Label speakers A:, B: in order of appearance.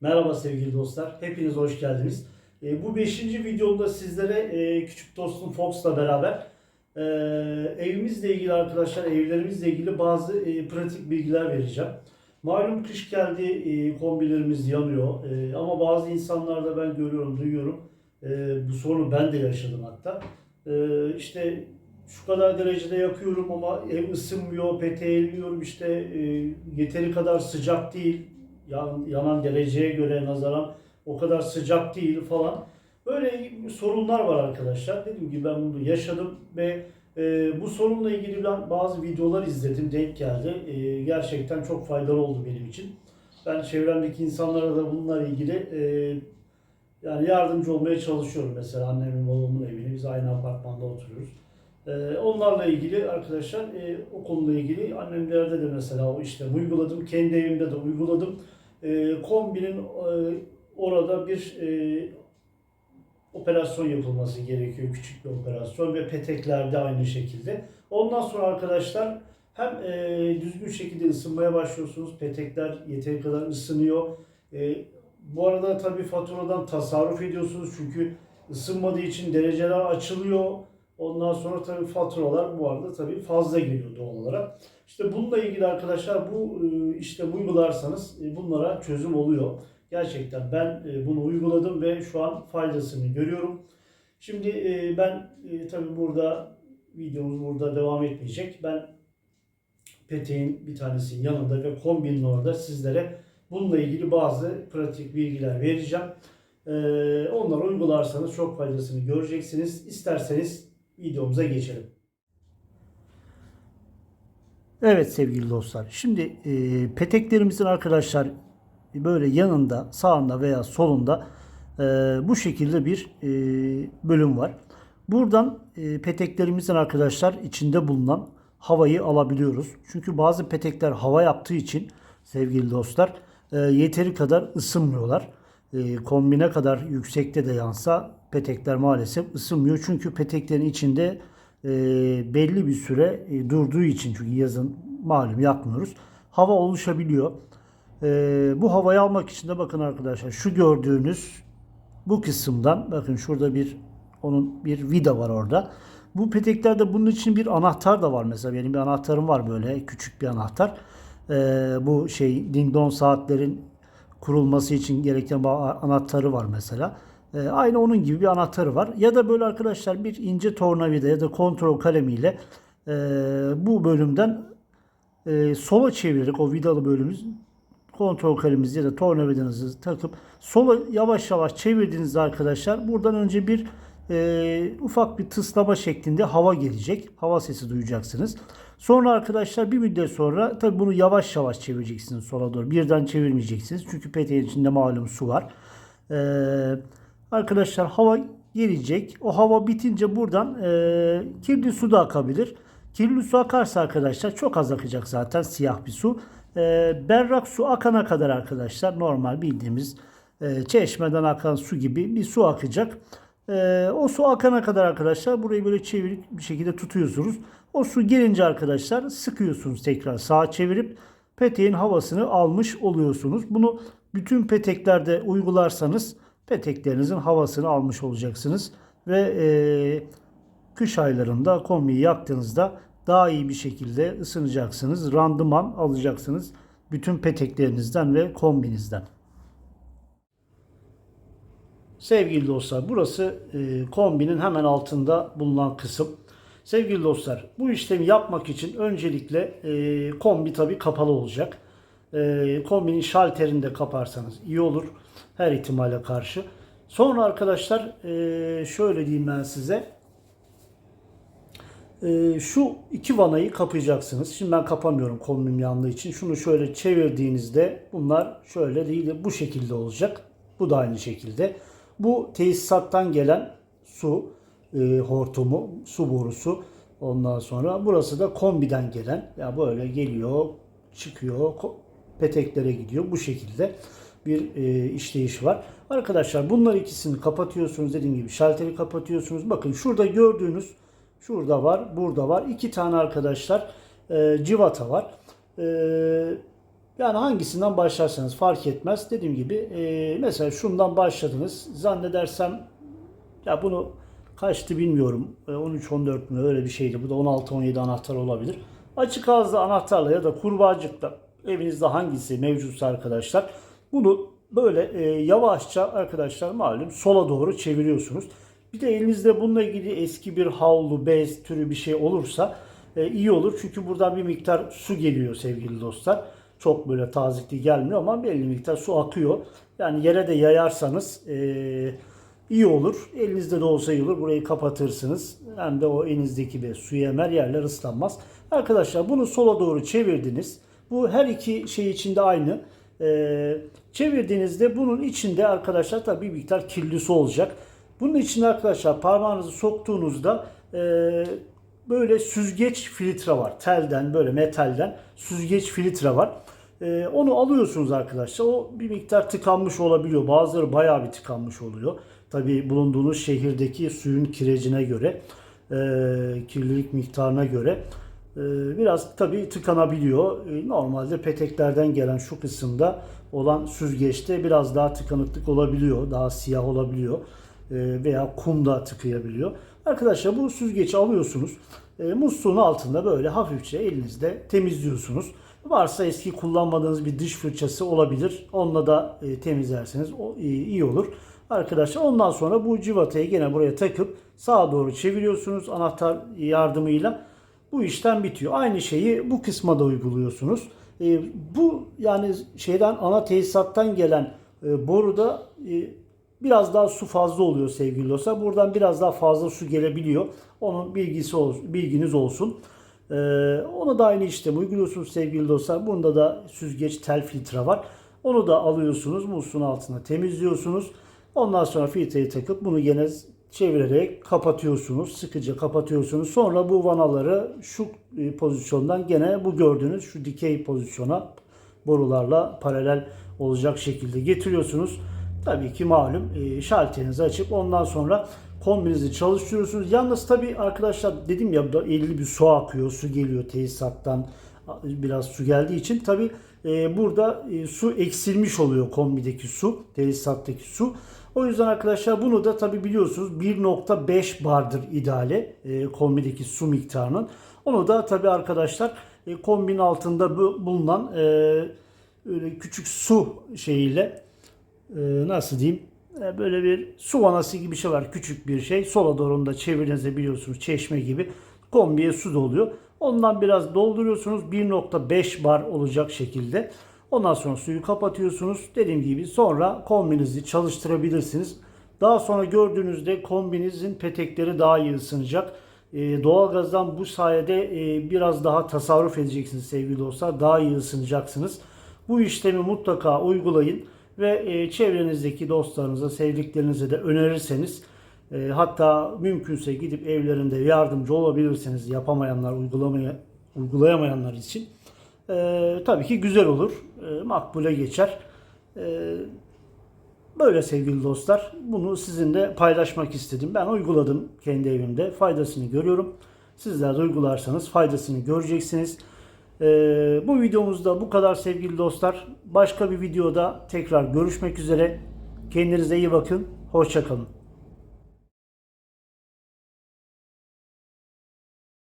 A: Merhaba sevgili dostlar. Hepiniz hoş geldiniz. E, bu 5. videomda sizlere e, küçük dostum Fox'la beraber e, evimizle ilgili arkadaşlar, evlerimizle ilgili bazı e, pratik bilgiler vereceğim. Malum kış geldi, e, kombilerimiz yanıyor E, ama bazı insanlarda ben görüyorum, duyuyorum. E, bu sorunu ben de yaşadım hatta. E, işte şu kadar derecede yakıyorum ama ev ısınmıyor, peteğeliyorum işte e, yeteri kadar sıcak değil, yan, yanan dereceye göre nazaran o kadar sıcak değil falan. Böyle sorunlar var arkadaşlar. Dediğim gibi ben bunu yaşadım ve e, bu sorunla ilgili ben bazı videolar izledim, denk geldi. E, gerçekten çok faydalı oldu benim için. Ben çevremdeki insanlara da bununla ilgili e, yani yardımcı olmaya çalışıyorum. Mesela annemin babamın evine biz aynı apartmanda oturuyoruz. Ee, onlarla ilgili arkadaşlar e, o konuyla ilgili annemlerde de mesela o işte uyguladım. Kendi evimde de uyguladım. E, kombinin e, orada bir e, operasyon yapılması gerekiyor. Küçük bir operasyon ve peteklerde aynı şekilde. Ondan sonra arkadaşlar hem e, düzgün şekilde ısınmaya başlıyorsunuz. Petekler yeteri kadar ısınıyor. E, bu arada tabii faturadan tasarruf ediyorsunuz çünkü ısınmadığı için dereceler açılıyor. Ondan sonra tabii faturalar bu arada tabii fazla geliyor doğal olarak. İşte bununla ilgili arkadaşlar bu e, işte uygularsanız e, bunlara çözüm oluyor. Gerçekten ben e, bunu uyguladım ve şu an faydasını görüyorum. Şimdi ben tabii burada videomuz burada devam etmeyecek. Ben peteğin bir tanesinin yanında ve kombinin orada sizlere bununla ilgili bazı pratik bilgiler vereceğim. Onları uygularsanız çok faydasını göreceksiniz. İsterseniz videomuza geçelim. Evet sevgili dostlar. Şimdi e, peteklerimizin arkadaşlar böyle yanında, sağında veya solunda e, bu şekilde bir e, bölüm var. Buradan e, peteklerimizin arkadaşlar içinde bulunan havayı alabiliyoruz. Çünkü bazı petekler hava yaptığı için sevgili dostlar e, yeteri kadar ısınmıyorlar. E, kombine kadar yüksekte de yansa petekler maalesef ısınmıyor. Çünkü peteklerin içinde e, belli bir süre e, durduğu için çünkü yazın malum yakmıyoruz. Hava oluşabiliyor. E, bu havayı almak için de bakın arkadaşlar şu gördüğünüz bu kısımdan bakın şurada bir onun bir vida var orada. Bu peteklerde bunun için bir anahtar da var mesela. Benim bir anahtarım var böyle küçük bir anahtar. E, bu şey ding dong saatlerin kurulması için gereken anahtarı var mesela. E, aynı onun gibi bir anahtarı var. Ya da böyle arkadaşlar bir ince tornavida ya da kontrol kalemiyle e, bu bölümden e, sola çevirerek o vidalı bölümümüz kontrol kaleminizi ya da tornavidanızı takıp sola yavaş yavaş çevirdiğinizde arkadaşlar buradan önce bir e, ufak bir tıslama şeklinde hava gelecek. Hava sesi duyacaksınız. Sonra arkadaşlar bir müddet sonra tabi bunu yavaş yavaş çevireceksiniz sola doğru. Birden çevirmeyeceksiniz. Çünkü peteğin içinde malum su var. Ee, arkadaşlar hava gelecek. O hava bitince buradan e, kirli su da akabilir. Kirli su akarsa arkadaşlar çok az akacak zaten siyah bir su. E, berrak su akana kadar arkadaşlar normal bildiğimiz e, çeşmeden akan su gibi bir su akacak. E, o su akana kadar arkadaşlar burayı böyle çevirip bir şekilde tutuyorsunuz. O su gelince arkadaşlar sıkıyorsunuz tekrar sağa çevirip peteğin havasını almış oluyorsunuz. Bunu bütün peteklerde uygularsanız peteklerinizin havasını almış olacaksınız. Ve e, kış aylarında kombiyi yaktığınızda daha iyi bir şekilde ısınacaksınız. Randıman alacaksınız bütün peteklerinizden ve kombinizden. Sevgili dostlar burası e, kombinin hemen altında bulunan kısım. Sevgili dostlar bu işlemi yapmak için öncelikle e, kombi tabi kapalı olacak. E, kombinin şalterini de kaparsanız iyi olur her ihtimale karşı. Sonra arkadaşlar e, şöyle diyeyim ben size. E, şu iki vanayı kapayacaksınız. Şimdi ben kapamıyorum kombim yandığı için. Şunu şöyle çevirdiğinizde bunlar şöyle değil de bu şekilde olacak. Bu da aynı şekilde. Bu tesisattan gelen su e, hortumu, su borusu. Ondan sonra burası da kombiden gelen. Ya böyle geliyor, çıkıyor, peteklere gidiyor. Bu şekilde bir e, işleyiş var. Arkadaşlar bunlar ikisini kapatıyorsunuz dediğim gibi şalteri kapatıyorsunuz. Bakın şurada gördüğünüz şurada var, burada var. İki tane arkadaşlar e, civata var. E, Yani hangisinden başlarsanız fark etmez. Dediğim gibi e, mesela şundan başladınız. Zannedersem ya bunu kaçtı bilmiyorum. E, 13-14 mü öyle bir şeydi. Bu da 16-17 anahtar olabilir. Açık ağızlı anahtarla ya da kurbağacıkla evinizde hangisi mevcutsa arkadaşlar bunu böyle e, yavaşça arkadaşlar malum sola doğru çeviriyorsunuz. Bir de elinizde bununla ilgili eski bir havlu, bez türü bir şey olursa e, iyi olur. Çünkü buradan bir miktar su geliyor sevgili dostlar. Çok böyle tazikli gelmiyor ama belli miktar su akıyor. Yani yere de yayarsanız e, iyi olur. Elinizde de olsa iyi olur. Burayı kapatırsınız. Hem de o elinizdeki bir su emer yerler ıslanmaz. Arkadaşlar bunu sola doğru çevirdiniz. Bu her iki şey içinde aynı. Ee, çevirdiğinizde bunun içinde arkadaşlar tabii bir miktar kirli su olacak. Bunun içinde arkadaşlar parmağınızı soktuğunuzda e, böyle süzgeç filtre var. Telden böyle metalden süzgeç filtre var. E, onu alıyorsunuz arkadaşlar. O bir miktar tıkanmış olabiliyor. Bazıları bayağı bir tıkanmış oluyor. Tabii bulunduğunuz şehirdeki suyun kirecine göre, e, kirlilik miktarına göre biraz tabii tıkanabiliyor. E, normalde peteklerden gelen şu kısımda olan süzgeçte biraz daha tıkanıklık olabiliyor. Daha siyah olabiliyor. E, veya kum da tıkayabiliyor. Arkadaşlar bu süzgeci alıyorsunuz. Musluğun altında böyle hafifçe elinizde temizliyorsunuz. Varsa eski kullanmadığınız bir diş fırçası olabilir. Onunla da e, temizlerseniz e, iyi olur. Arkadaşlar ondan sonra bu civatayı gene buraya takıp sağa doğru çeviriyorsunuz anahtar yardımıyla. Bu işlem bitiyor. Aynı şeyi bu kısma da uyguluyorsunuz. E, bu yani şeyden ana tesisattan gelen e, boruda e, biraz daha su fazla oluyor sevgili dostlar. Buradan biraz daha fazla su gelebiliyor. Onun bilgisi olsun, bilginiz olsun. Ee, onu da aynı işlemi uyguluyorsunuz sevgili dostlar. Bunda da süzgeç tel filtre var. Onu da alıyorsunuz musluğun altına temizliyorsunuz. Ondan sonra filtreyi takıp bunu gene çevirerek kapatıyorsunuz. Sıkıca kapatıyorsunuz. Sonra bu vanaları şu e, pozisyondan gene bu gördüğünüz şu dikey pozisyona borularla paralel olacak şekilde getiriyorsunuz. Tabii ki malum e, şalterinizi açıp ondan sonra kombinizi çalıştırıyorsunuz. Yalnız tabii arkadaşlar dedim ya 50 bir su akıyor, su geliyor tesisattan biraz su geldiği için tabii e, burada e, su eksilmiş oluyor kombideki su, tesisattaki su. O yüzden arkadaşlar bunu da tabii biliyorsunuz 1.5 bardır ideale e, kombideki su miktarının. Onu da tabii arkadaşlar e, kombinin altında bu- bulunan öyle küçük su şeyiyle nasıl diyeyim böyle bir su vanası gibi bir şey var. Küçük bir şey. Sola doğru da çevirdiğinizde biliyorsunuz çeşme gibi kombiye su doluyor. Ondan biraz dolduruyorsunuz. 1.5 bar olacak şekilde. Ondan sonra suyu kapatıyorsunuz. Dediğim gibi sonra kombinizi çalıştırabilirsiniz. Daha sonra gördüğünüzde kombinizin petekleri daha iyi ısınacak. E, doğalgazdan bu sayede e, biraz daha tasarruf edeceksiniz sevgili dostlar. Daha iyi ısınacaksınız. Bu işlemi mutlaka uygulayın ve e, çevrenizdeki dostlarınıza, sevdiklerinize de önerirseniz e, hatta mümkünse gidip evlerinde yardımcı olabilirsiniz yapamayanlar, uygulamaya, uygulayamayanlar için. E, tabii ki güzel olur, e, makbule geçer. E, Böyle sevgili dostlar. Bunu sizinle paylaşmak istedim. Ben uyguladım kendi evimde. Faydasını görüyorum. Sizler de uygularsanız faydasını göreceksiniz. Ee, bu videomuzda bu kadar sevgili dostlar. Başka bir videoda tekrar görüşmek üzere. Kendinize iyi bakın. Hoşçakalın.